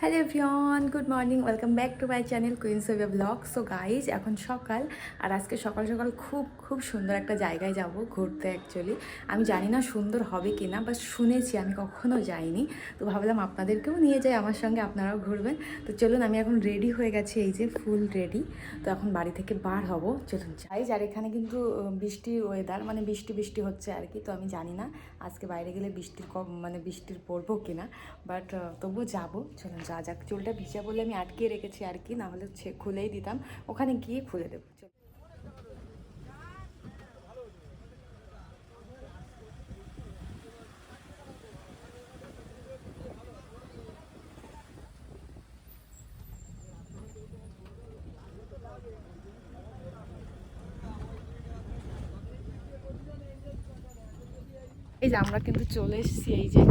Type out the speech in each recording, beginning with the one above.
Hello everyone good morning welcome back to my channel queen Sovia blog so guys এখন সকাল, আর আজকে সকাল সকাল খুব খুব সুন্দর একটা জায়গায় যাব ঘুরতে অ্যাকচুয়ালি আমি জানি না সুন্দর হবে কি না বাট শুনেছি, আমি কখনো যাইনি। তো ভাবলাম আপনাদেরকেও নিয়ে যাই, আমার সঙ্গে আপনারাও ঘুরবেন। তো চলুন, আমি এখন রেডি হয়ে গেছি, এই যে ফুল রেডি তো এখন বাড়ি থেকে বার হব, চলুন যাই। আর এখানে কিন্তু বৃষ্টির ওয়েদার মানে বৃষ্টি বৃষ্টি হচ্ছে আর কি, তো আমি জানি না আজকে বাইরে গেলে বৃষ্টির মানে বৃষ্টির পড়ব কিনা বাট তবুও যাব, চলুন যা যাক, চুলটা ভিজা বলে আমি আটকে রেখেছি আর কি না হলে খুলেই দিতাম ওখানে গিয়ে খুলে দেবো। এই যে আমরা কিন্তু চলে এসেছি এই যে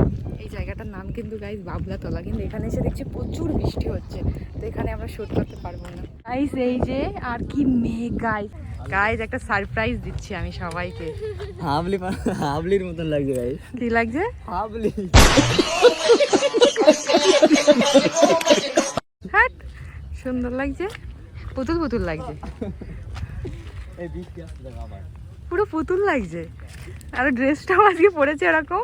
এই জায়গাটার নাম কিন্তু গাইজ বাবলাতলা। কিন্তু এখানে এসে দেখছি প্রচুর বৃষ্টি হচ্ছে তো এখানে আমরা শুট করতে পারব না। গাইজ এই যে আর কি মেঘ গাইজ গাইজ একটা সারপ্রাইজ দিচ্ছি আমি সবাইকে। হাবলি হাবলির মতন লাগছে ভাই কি লাগছে? হাবলি। হ্যাট সুন্দর লাগছে। পুতুল পুতুল লাগছে। এই বৃষ্টি দেখো আবার। পুরো পুতুল লাগছে। আর ড্রেসটাও আজকে পরেছে এরকম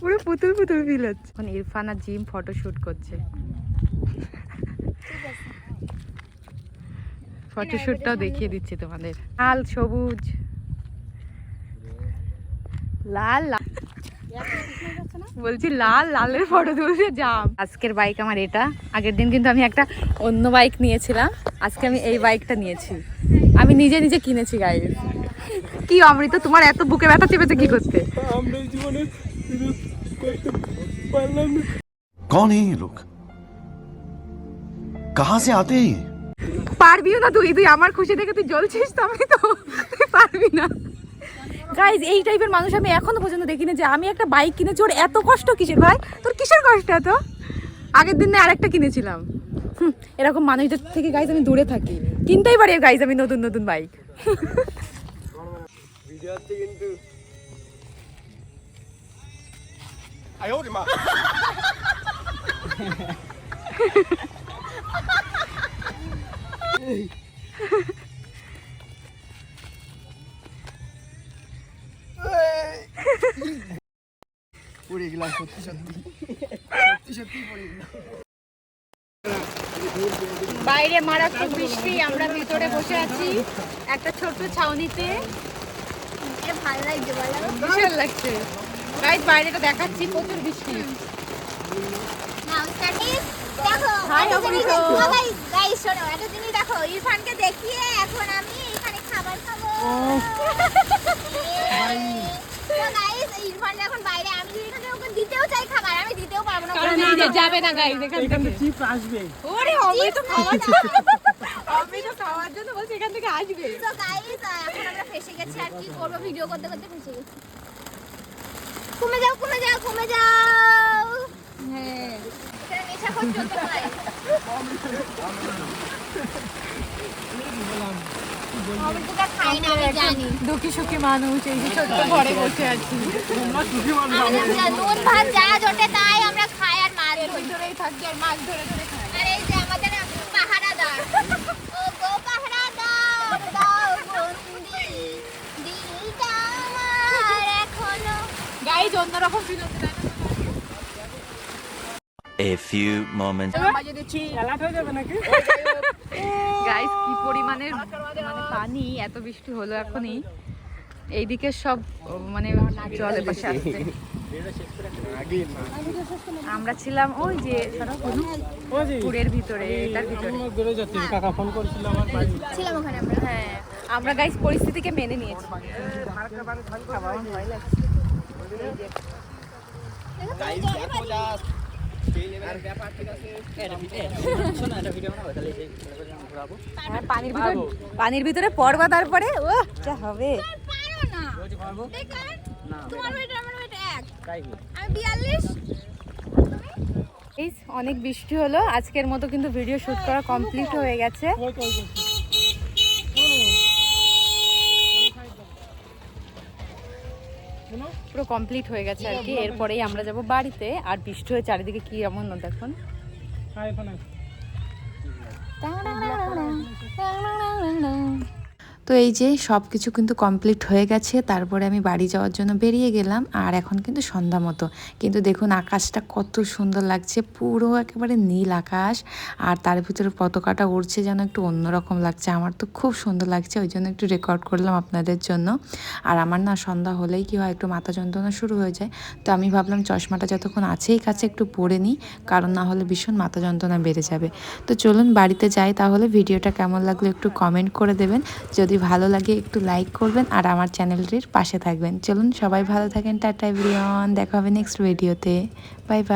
পুরো পুতুল পুতুল ফিল হচ্ছে। এখন ইরফান আর জিম ফটো শুট করছে। ফটো শুটটাও দেখিয়ে দিচ্ছি তোমাদের। লাল, সবুজ। লাল লাল। বলছি লাল, লালের ফটো তুলছে জাম। আজকের বাইক আমার এটা। আগের দিন কিন্তু আমি একটা অন্য বাইক নিয়েছিলাম। আজকে আমি এই বাইকটা নিয়েছি। আমি নিজে নিজে কিনেছি গাই কি অমৃত তোমার এত বুকে ব্যথা চেপেছে কি করতে? কন এই লোক? কাহা সে আতে পারবিও না তুই তুই আমার খুশি দেখে তুই জ্বলছিস তো আমি তো তুই পারবি না। গাইজ এই টাইপের মানুষ আমি এখনও পর্যন্ত দেখিনি যে আমি একটা বাইক কিনেছি ওর এত কষ্ট কিসের? ভাই তোর কিসের কষ্ট এত? আগের দিন না আরেকটা কিনেছিলাম। এরকম মানুষদের থেকে গাইজ আমি দূরে থাকি। কিনতেই পারি গাইজ আমি নতুন নতুন বাইক পড়ে গেলাম সত্যি সত্যি। সত্যি সত্যি পড়ে গেলাম। বাইরে মারাত্মক বৃষ্টি আমরা ভিতরে বসে আছি একটা ছোট্ট ছাউনিতে। ভালো লাগছে লাগছে। গাইজ বাইরেটা দেখাচ্ছি প্রচুর বৃষ্টি। এখন আমি এখানে খাবার খাব। তো গাইস ইরফান এখন বাইরে আমি যদি এখানে ওকে দিতেও চাই খাবার আমি দিতেও পারব না কারণ এই যে যাবে না গাইজ এখান থেকে। চিপ আসবে। ওরে হবে তো খাওয়ার হবে তো খাওয়ার জন্য বলছি এখান থেকে আসবে। তো গাইস এখন আমরা ফেসে গেছি আর কি করব ভিডিও করতে করতে ফেসে গেছি। কমে যাও কমে যাও কমে যাও। হ্যাঁ। চলতে পারে আমি জানি। দুঃখী সুখী মানুষ এই যে ছোট্ট ঘরে বসে আছি। আমরা নুন ভাত যা জোটে তাই ধরি ভিতরেই থাকি আর মাছ ধরে ধরে খাই। আর এই যে আমাদের পাহারাদার। ও গো পাহারাদার দাও বন্দি। দিলটা আমার এখনও। গাইজ অন্যরকম ফিল হচ্ছে A few moments. কি পরিমাণের মানে পানি এত বৃষ্টি হলো এখনই। এইদিকে সব মানে জলে আসছে আমরা ছিলাম ওই যে পুরের ভিতরে এটার ভিতরে। দূরে কাকা ফোন করেছিল আমার ছিলাম ওখানে আমরা। হ্যাঁ আমরা গাইজ পরিস্থিতিকে মেনে নিয়েছি। হ্যাঁ, পানির ভিতরে পানির ভিতরে পড়বা তারপরে ও যা হবে। না। এই অনেক বৃষ্টি হলো আজকের মতো কিন্তু ভিডিও শুট করা কমপ্লিট হয়ে গেছে। পুরো কমপ্লিট হয়ে গেছে আর কি। এরপরেই আমরা যাব বাড়িতে। আর বৃষ্টি হয়ে চারিদিকে কি এমন না দেখুন। তো এই যে সব কিছু কিন্তু কমপ্লিট হয়ে গেছে, তারপরে আমি বাড়ি যাওয়ার জন্য বেরিয়ে গেলাম, আর এখন কিন্তু সন্ধ্যা মতো। কিন্তু দেখুন আকাশটা কত সুন্দর লাগছে, পুরো একেবারে নীল আকাশ, আর তার ভিতরে পতাকাটা উড়ছে যেন একটু অন্যরকম লাগছে। আমার তো খুব সুন্দর লাগছে, ওই জন্য একটু রেকর্ড করলাম আপনাদের জন্য। আর আমার না সন্ধ্যা হলেই কি হয়, একটু মাথা যন্ত্রণা শুরু হয়ে যায়। তো আমি ভাবলাম চশমাটা যতক্ষণ আছেই কাছে একটু পরে নিই, কারণ না হলে ভীষণ মাথা যন্ত্রণা বেড়ে যাবে। তো চলুন বাড়িতে যাই, তাহলে ভিডিওটা কেমন লাগল একটু কমেন্ট করে দেবেন। যদি ভালো লাগে, একটু লাইক করবেন আর আমার চ্যানেলটির পাশে থাকবেন। চলুন সবাই ভালো থাকেন। টাটা এভরিওয়ান দেখা হবে নেক্সট ভিডিওতে বাই বাই